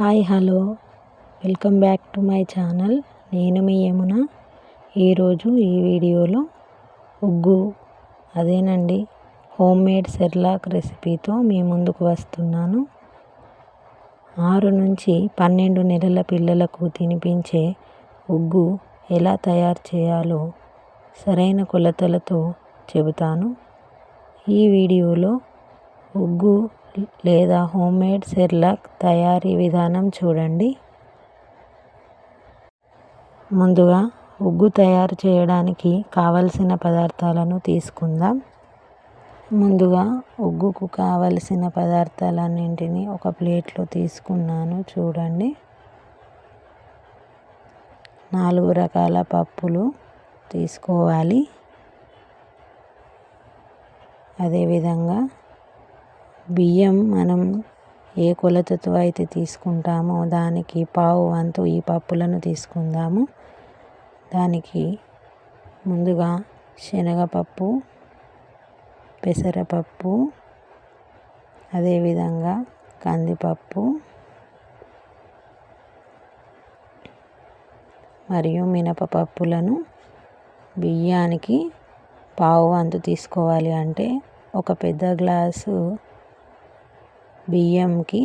Hi hello. Welcome back to my channel. నేను మీ యమున. ఈరోజు ఈ వీడియోలో ఉగ్గు. అదేనండి హోమ్ మేడ్ సెర్లాక్ రెసిపీతో మీ ముందుకు వస్తున్నాను. ఆరు నుంచి పన్నెండు నెలల పిల్లలకు తినిపించే ఉగ్గు ఎలా తయారు చేయాలో సరైన కొలతలతో చెబుతాను. ఈ వీడియోలో ఉగ్గు లేదా హోమ్మేడ్ సెర్లాక్ తయారీ విధానం చూడండి. ముందుగా ఉగ్గు తయారు చేయడానికి కావలసిన పదార్థాలను తీసుకుందాం. ముందుగా ఉగ్గుకు కావలసిన పదార్థాలన్నింటినీ ఒక ప్లేట్లో తీసుకున్నాను చూడండి. నాలుగు రకాల పప్పులు తీసుకోవాలి. అదేవిధంగా బియ్యం మనం ఏ కొలతతో అయితే తీసుకుంటామో దానికి పావు వంతు ఈ పప్పులను తీసుకుందాము. దానికి ముందుగా శనగపప్పు పెసరపప్పు అదేవిధంగా కందిపప్పు మరియు మినపపప్పులను బియ్యానికి పావు వంతు తీసుకోవాలి అంటే ఒక పెద్ద గ్లాసు బియ్యంకి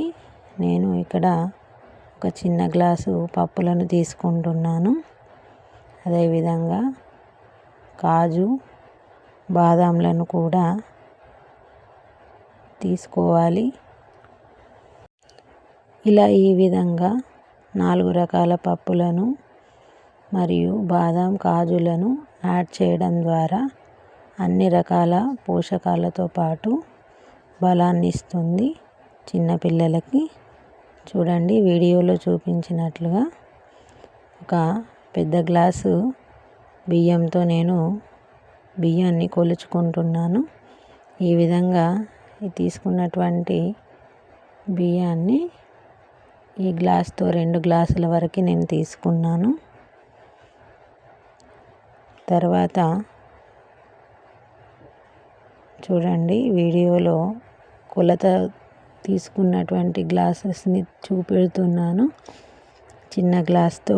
నేను ఇక్కడ ఒక చిన్న గ్లాసు పప్పులను తీసుకుంటున్నాను. అదేవిధంగా కాజు బాదాంలను కూడా తీసుకోవాలి. ఇలా ఈ విధంగా నాలుగు రకాల పప్పులను మరియు బాదాం కాజులను యాడ్ చేయడం ద్వారా అన్ని రకాల పోషకాలతో పాటు బలాన్ని ఇస్తుంది చిన్నపిల్లలకి చూడండి వీడియోలో చూపించినట్లుగా ఒక పెద్ద గ్లాసు బియ్యంతో నేను బియ్యాన్ని కొలుచుకుంటున్నాను. ఈ విధంగా తీసుకున్నటువంటి బియ్యాన్ని ఈ గ్లాస్తో రెండు గ్లాసుల వరకు నేను తీసుకున్నాను. తర్వాత చూడండి వీడియోలో కొలత తీసుకున్నటువంటి గ్లాసెస్ని చూపెడుతున్నాను. చిన్న గ్లాస్తో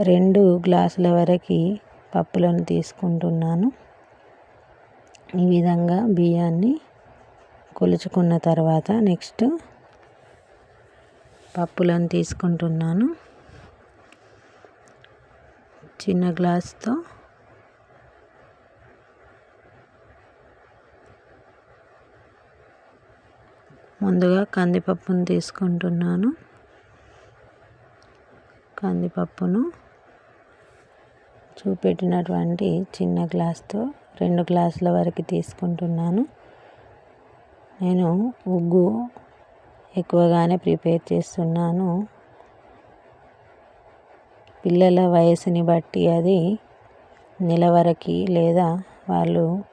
రెండు గ్లాసుల వరకు పప్పులను తీసుకుంటున్నాను. ఈ విధంగా బియ్యాన్ని కొలుచుకున్న తర్వాత నెక్స్ట్ పప్పులను తీసుకుంటున్నాను. చిన్న గ్లాస్తో ముందుగా కందిపప్పును తీసుకుంటున్నాను. కందిపప్పును చూపెట్టినటువంటి చిన్న గ్లాస్తో రెండు గ్లాసుల వరకు తీసుకుంటున్నాను. నేను ఉగ్గు ఎక్కువగానే ప్రిపేర్ చేస్తున్నాను. పిల్లల వయసుని బట్టి అది నెల వరకు లేదా వాళ్ళు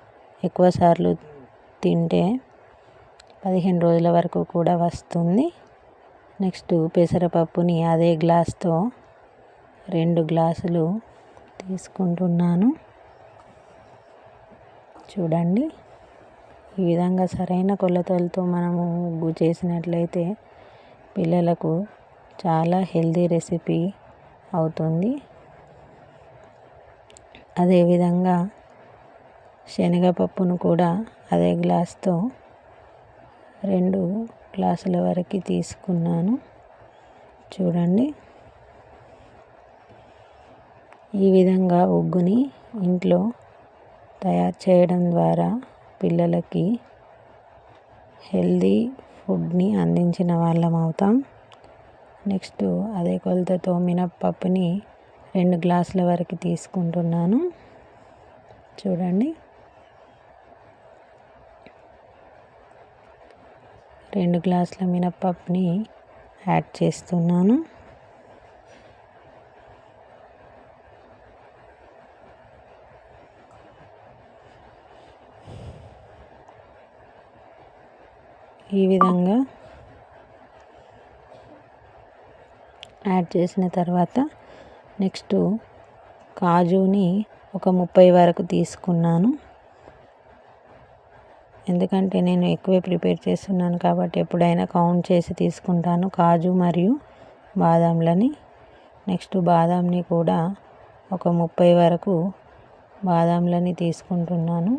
ఎక్కువ సార్లు తింటే పదిహేను రోజుల వరకు కూడా వస్తుంది. నెక్స్ట్ పెసరపప్పుని అదే గ్లాస్తో రెండు గ్లాసులు తీసుకుంటున్నాను. చూడండి ఈ విధంగా సరైన కొలతలతో మనము ఉగ్గు చేసినట్లయితే పిల్లలకు చాలా హెల్దీ రెసిపీ అవుతుంది. అదేవిధంగా శనగపప్పును కూడా అదే గ్లాస్తో రెండు గ్లాసుల వరకు తీసుకున్నాను. చూడండి. ఈ విధంగా ఉగ్గుని ఇంట్లో తయారు చేయడం ద్వారా పిల్లలకి హెల్దీ ఫుడ్ని అందించిన వాళ్ళం అవుతాం. నెక్స్ట్ అదే కొలతతో మినప్పప్పుని రెండు గ్లాసుల వరకు తీసుకుంటున్నాను. చూడండి. రెండు గ్లాసుల మినప్పప్పుని యాడ్ చేస్తున్నాను. ఈ విధంగా యాడ్ చేసిన తర్వాత నెక్స్ట్ కాజుని ఒక ముప్పై వరకు తీసుకున్నాను. ఎందుకంటే నేను ఎక్కువే ప్రిపేర్ చేస్తున్నాను కాబట్టి ఎప్పుడైనా కౌంట్ చేసి తీసుకుంటాను కాజు మరియు బాదంలని. నెక్స్ట్ బాదాంని కూడా ఒక ముప్పై వరకు బాదాంలని తీసుకుంటున్నాను.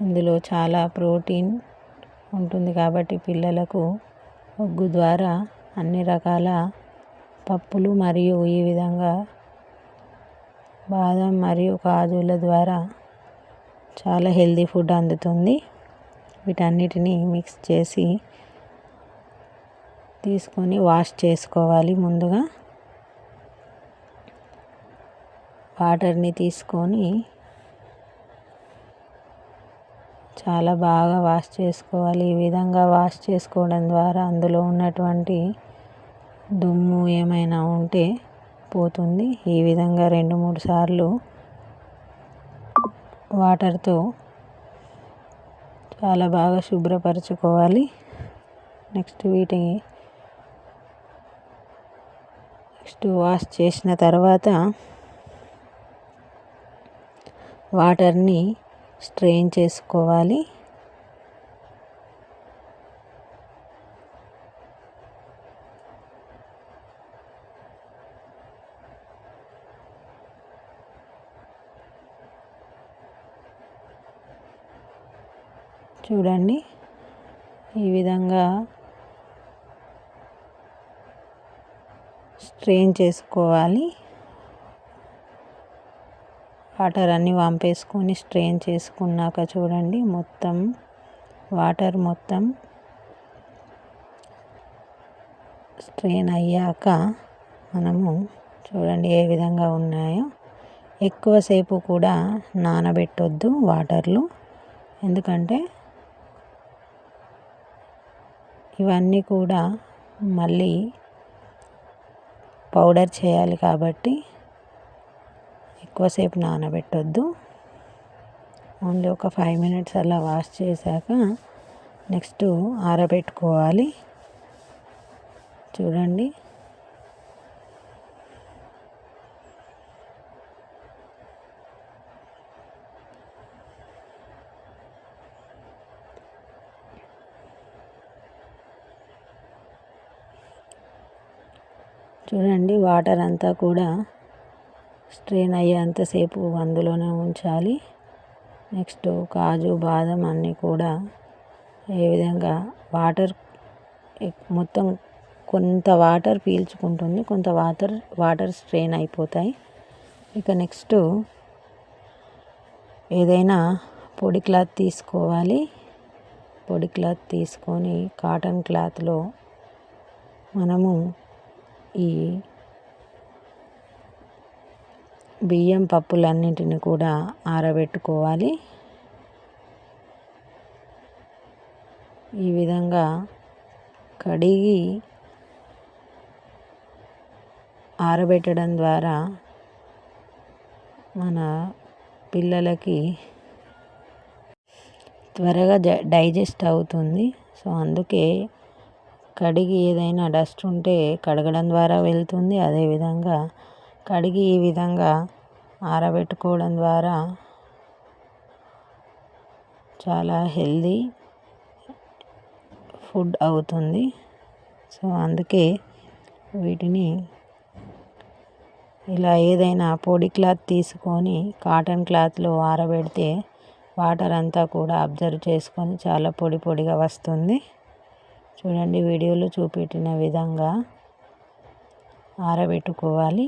ఇందులో చాలా ప్రోటీన్ ఉంటుంది కాబట్టి పిల్లలకు ఒగ్గు ద్వారా అన్ని రకాల పప్పులు మరియు ఈ విధంగా బాదం మరియు కాజుల ద్వారా చాలా హెల్దీ ఫుడ్ అందుతుంది. వీటన్నిటిని మిక్స్ చేసి తీసుకొని వాష్ చేసుకోవాలి ముందుగా. వాటర్ని తీసుకొని చాలా బాగా వాష్ చేసుకోవాలి. ఈ విధంగా వాష్ చేసుకోవడం ద్వారా అందులో ఉన్నటువంటి దుమ్ము ఏమైనా ఉంటే పోతుంది. ఈ విధంగా రెండు మూడు సార్లు వాటర్తో చాలా బాగా శుభ్రపరచుకోవాలి. నెక్స్ట్ వీటిని నెక్స్ట్ వాష్ చేసిన తర్వాత వాటర్ని స్ట్రెయిన్ చేసుకోవాలి. చూడండి. ఈ విధంగా స్ట్రెయిన్ చేసుకోవాలి. వాటర్ అన్నీ వంపేసుకొని స్ట్రెయిన్ చేసుకున్నాక చూడండి మొత్తం వాటర్ మొత్తం స్ట్రెయిన్ అయ్యాక మనము చూడండి ఏ విధంగా ఉన్నాయో. ఎక్కువసేపు కూడా నానబెట్టొద్దు వాటర్లు. ఎందుకంటే ఇవన్నీ కూడా మళ్ళీ పౌడర్ చేయాలి కాబట్టి ఎక్కువసేపు నానబెట్టొద్దు. ఓన్లీ ఒక ఫైవ్ మినిట్స్ అలా వాష్ చేశాక నెక్స్ట్ ఆరబెట్టుకోవాలి. చూడండి. చూడండి వాటర్ అంతా కూడా స్ట్రెయిన్ అయ్యేంతసేపు అందులోనే ఉంచాలి. నెక్స్ట్ కాజు బాదం అన్నీ కూడా ఏ విధంగా వాటర్ మొత్తం కొంత వాటర్ పీల్చుకుంటుంది కొంత వాటర్ వాటర్ స్ట్రెయిన్ అయిపోతాయి. ఇక నెక్స్ట్ ఏదైనా పొడి క్లాత్ తీసుకోవాలి. పొడి క్లాత్ తీసుకొని కాటన్ క్లాత్లో మనము ఈ బియ్యం పప్పులన్నింటిని కూడా ఆరబెట్టుకోవాలి. ఈ విధంగా కడిగి ఆరబెట్టడం ద్వారా మన పిల్లలకి త్వరగా డైజెస్ట్ అవుతుంది. సో అందుకే కడిగి ఏదైనా డస్ట్ ఉంటే కడగడం ద్వారా వెళ్తుంది. అదేవిధంగా కడిగి ఈ విధంగా ఆరబెట్టుకోవడం ద్వారా చాలా హెల్దీ ఫుడ్ అవుతుంది. సో అందుకే వీటిని ఇలా ఏదైనా పొడి క్లాత్ తీసుకొని కాటన్ క్లాత్లో ఆరబెడితే వాటర్ అంతా కూడా అబ్జర్వ్ చేసుకొని చాలా పొడి పొడిగా వస్తుంది. చూడండి వీడియోలో చూపెట్టిన విధంగా ఆరబెట్టుకోవాలి.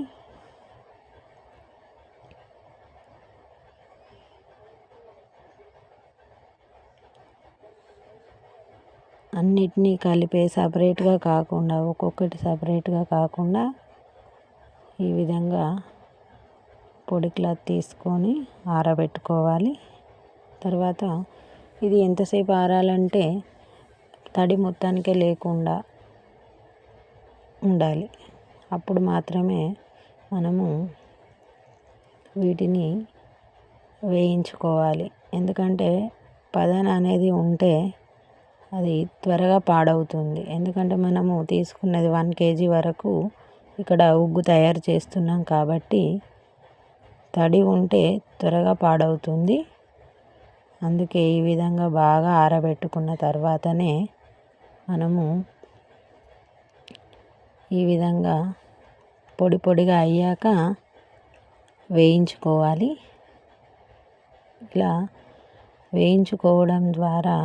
అన్నిటినీ కలిపే సపరేట్గా కాకుండా ఒక్కొక్కటి సపరేట్గా కాకుండా ఈ విధంగా పొడి క్లాత్ తీసుకొని ఆరబెట్టుకోవాలి. తర్వాత ఇది ఎంతసేపు ఆరాలంటే తడి మొత్తానికే లేకుండా ఉండాలి. అప్పుడు మాత్రమే మనము వీటిని వేయించుకోవాలి. ఎందుకంటే పదన అనేది ఉంటే అది త్వరగా పాడవుతుంది. ఎందుకంటే మనము తీసుకున్నది వన్ కేజీ వరకు ఇక్కడ ఉగ్గు తయారు చేస్తున్నాం కాబట్టి తడి ఉంటే త్వరగా పాడవుతుంది. అందుకే ఈ విధంగా బాగా ఆరబెట్టుకున్న తర్వాతనే మనము ఈ విధంగా పొడి పొడిగా అయ్యాక వేయించుకోవాలి. ఇలా వేయించుకోవడం ద్వారా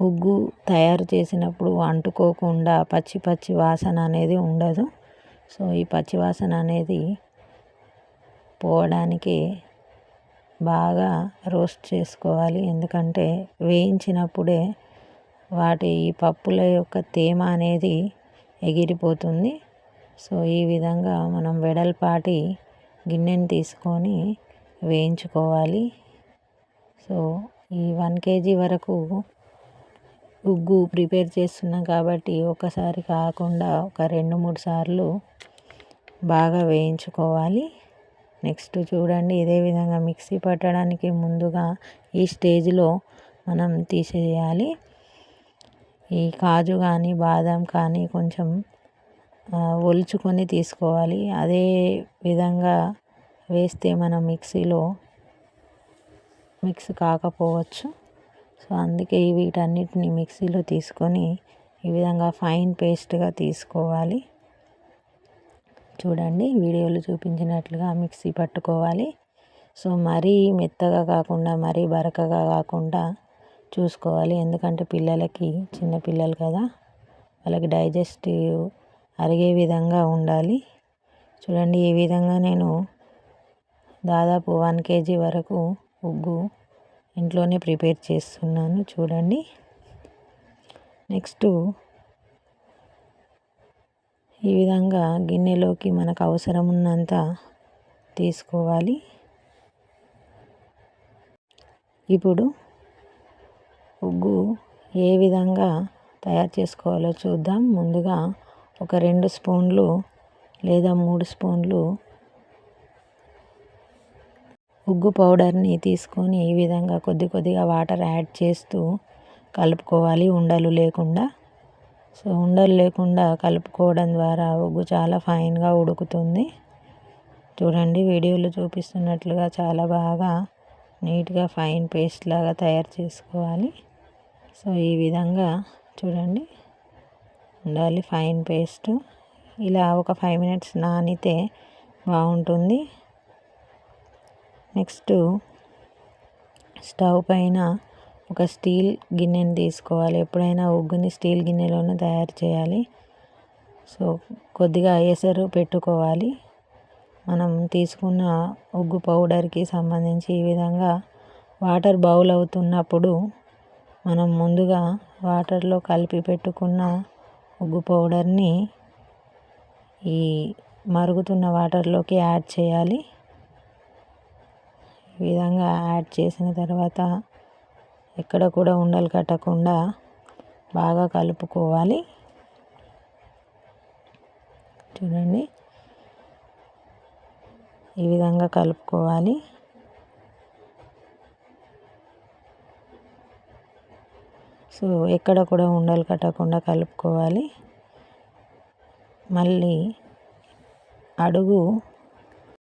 ఉగ్గు తయారు చేసినప్పుడు అంటుకోకుండా పచ్చి పచ్చి వాసన అనేది ఉండదు. సో ఈ పచ్చి వాసన అనేది పోవడానికి బాగా రోస్ట్ చేసుకోవాలి. ఎందుకంటే వేయించినప్పుడే వాటి ఈ పప్పుల యొక్క తేమ అనేది ఎగిరిపోతుంది. సో ఈ విధంగా మనం వెడల్పాటి గిన్నెని తీసుకొని వేయించుకోవాలి. సో ఈ వన్ కేజీ వరకు ఉగ్గు ప్రిపేర్ చేస్తున్నాం కాబట్టి ఒకసారి కాకుండా ఒక రెండు మూడు సార్లు బాగా వేయించుకోవాలి. నెక్స్ట్ చూడండి ఇదే విధంగా మిక్సీ పట్టడానికి ముందుగా ఈ స్టేజ్లో మనం తీసేయాలి. ఈ కాజు కానీ బాదం కానీ కొంచెం ఒలుచుకొని తీసుకోవాలి. అదే విధంగా వేస్తే మనం మిక్సీలో మిక్స్ కాకపోవచ్చు. సో అందుకే వీటన్నిటిని మిక్సీలో తీసుకొని ఈ విధంగా ఫైన్ పేస్ట్గా తీసుకోవాలి. చూడండి వీడియోలో చూపించినట్లుగా మిక్సీ పట్టుకోవాలి. సో మరీ మెత్తగా కాకుండా మరీ బరకగా కాకుండా చూసుకోవాలి. ఎందుకంటే పిల్లలకి చిన్న పిల్లలు కదా వాళ్ళకి డైజెస్టివ్ అరిగే విధంగా ఉండాలి. చూడండి ఈ విధంగా నేను దాదాపు వన్ కేజీ వరకు ఉగ్గు ఇంట్లోనే ప్రిపేర్ చేస్తున్నాను. చూడండి. నెక్స్ట్ ఈ విధంగా గిన్నెలోకి మనకు అవసరం ఉన్నంత తీసుకోవాలి. ఇప్పుడు ఉగ్గు ఏ విధంగా తయారు చేసుకోవాలో చూద్దాం. ముందుగా ఒక రెండు స్పూన్లు లేదా మూడు స్పూన్లు ఉగ్గు పౌడర్ని తీసుకొని ఈ విధంగా కొద్ది కొద్దిగా వాటర్ యాడ్ చేస్తూ కలుపుకోవాలి. ఉండలు లేకుండా సో ఉండలు లేకుండా కలుపుకోవడం ద్వారా ఉగ్గు చాలా ఫైన్గా ఉడుకుతుంది. చూడండి వీడియోలో చూపిస్తున్నట్లుగా చాలా బాగా నీట్గా ఫైన్ పేస్ట్ లాగా తయారు చేసుకోవాలి. సో ఈ విధంగా చూడండి ఉండాలి ఫైన్ పేస్ట్. ఇలా ఒక ఫైవ్ మినిట్స్ నానితే బాగుంటుంది. నెక్స్ట్ స్టవ్ పైన ఒక స్టీల్ గిన్నెని తీసుకోవాలి. ఎప్పుడైనా ఉగ్గుని స్టీల్ గిన్నెలోనే తయారు చేయాలి. సో కొద్దిగా ఎసరు పెట్టుకోవాలి. మనం తీసుకున్న ఉగ్గు పౌడర్కి సంబంధించి ఈ విధంగా వాటర్ బౌల్ అవుతున్నప్పుడు మనం ముందుగా వాటర్లో కలిపి పెట్టుకున్న ఉగ్గు పౌడర్ని ఈ మరుగుతున్న వాటర్లోకి యాడ్ చేయాలి. ఈ విధంగా యాడ్ చేసిన తర్వాత ఎక్కడ కూడా ఉండలు కట్టకుండా బాగా కలుపుకోవాలి. చూడండి. ఈ విధంగా కలుపుకోవాలి. సో ఎక్కడ కూడా ఉండలు కట్టకుండా కలుపుకోవాలి. మళ్ళీ అడుగు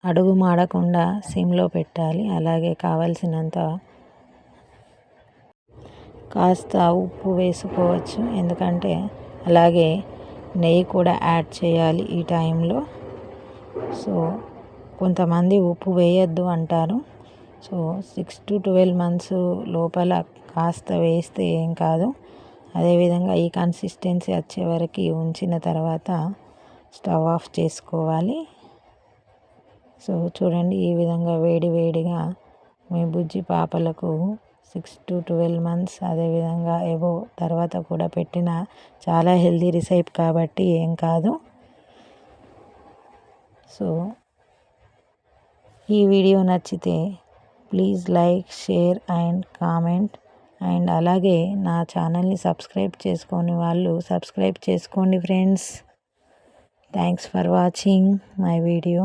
అడుగు మాడకుండా సిమ్లో పెట్టాలి. అలాగే కావలసినంత కాస్త ఉప్పు వేసుకోవచ్చు. ఎందుకంటే అలాగే నెయ్యి కూడా యాడ్ చేయాలి ఈ టైంలో. సో కొంతమంది ఉప్పు వేయద్దు అంటారు. So six to twelve months లోపల కాస్త వేస్తే ఏం కాదు. అదేవిధంగా ఈ కన్సిస్టెన్సీ వచ్చే వరకు ఉంచిన తర్వాత స్టవ్ ఆఫ్ చేసుకోవాలి. సో చూడండి ఈ విధంగా వేడి వేడిగా మీ బుజ్జి పాపలకు సిక్స్ టు ట్వెల్వ్ మంత్స్ అదేవిధంగా ఏవో తర్వాత కూడా పెట్టిన చాలా హెల్దీ రిసైప్ కాబట్టి ఏం కాదు. సో ఈ వీడియో నచ్చితే please like share and comment. And అలాగే నా ఛానల్ని సబ్స్క్రైబ్ చేసుకొని వాళ్ళు సబ్స్క్రైబ్ చేసుకోండి friends. Thanks for watching my video.